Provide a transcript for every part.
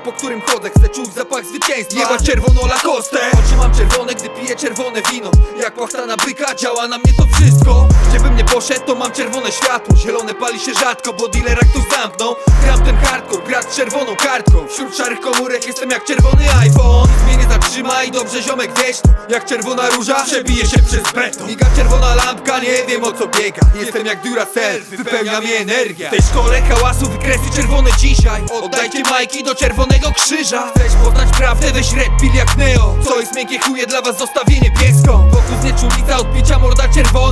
po którym chodzę Chcę czuć zapach zwycięstwa. Jebać czerwoną Lacoste Oczy mam czerwone, gdy piję czerwone wino. Jak płachta na byka, działa na mnie to wszystko. Gdzie bym nie poszedł, to mam czerwone światło. Zielone pali się rzadko, bo dealera ktoś zamknął. Gram ten hardcore, czerwoną kartką. Wśród szarych komórek jestem jak czerwony iPhone. Nic mnie nie zatrzyma i dobrze ziomek to Jak czerwona róża, przebije się przez beton. Miga czerwona lampka, nie wiem o co biega. Jestem jak Duracell, wypełnia mnie energia. W tej szkole hałasu wykresy czerwone dzisiaj. Oddajcie majki do czerwonego krzyża. Chcesz poznać prawdę, weź red jak Neo. Co jest miękkie chuje dla was zostawię niebieską Wokół znieczulica od picia morda czerwona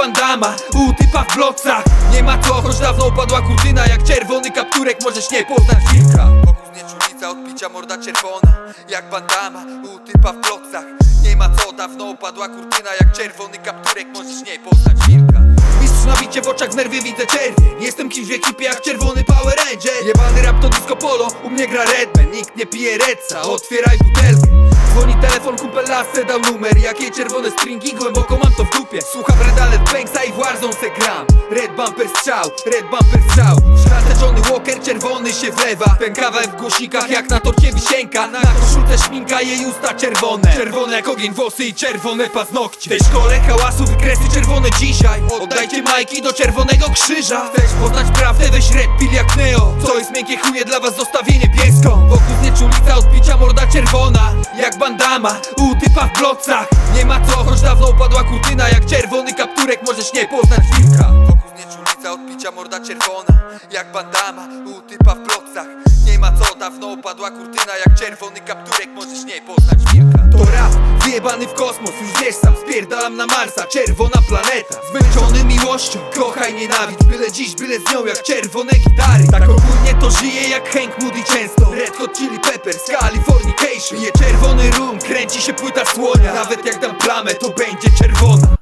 bandama, u typa w blocach Nie ma co, choć dawno upadła kurtyna Jak czerwony kapturek możesz nie poznać wilka. Wokół znieczulica od picia morda czerwona Jak bandama, u typa w blocach Nie ma co, dawno upadła kurtyna Jak czerwony kapturek możesz nie poznać wilka. Mistrz na bicie w oczach w nerwie widzę czerwień. Jestem kimś w ekipie jak czerwony Power Ranger. Jebany rap to disco polo, u mnie gra Redman. Nikt nie pije Redsa, otwieraj butelkę Dzwoni telefon, kumpel lasce dał numer. Jakie czerwone stringi, głęboko mam to w dupie. Słucham Redalet Banksa i w Warzone se gram. Red bumper strzał, red bumper strzał. W szklance Johnny Walker czerwony się wlewa. Pękawa w głośnikach jak na torcie wisienka. Na koszulce szminka, jej usta czerwone. Czerwone jak ogień włosy i czerwone paznokcie. W tej szkole hałasu wykresy czerwone dzisiaj. Oddajcie majki do czerwonego krzyża. Chcesz poznać prawdę, weź red pill jak Neo. Co jest miękkie chuje dla was zostawię niebieską Wokół znieczulica od picia morda czerwona. Jak bandama, u typa w blocach Nie ma co, choć dawno upadła kurtyna Jak czerwony kapturek możesz nie poznać wilka. Wokół znieczulica od picia morda czerwona Jak bandama, u typa w blocach Nie ma co, dawno upadła kurtyna Jak czerwony kapturek możesz nie poznać wilka. To rap, wyjebany w kosmos, już wiesz sam Spierdalam na Marsa, czerwona planeta. Zmęczony miłością, kochaj nienawidź Byle dziś, byle z nią jak czerwone gitary. Tak ogólnie to żyje jak Hank Moody często. Red Hot Chili Peppers, je czerwony rum, kręci się płyta słonia Nawet jak dam plamę, to będzie czerwona.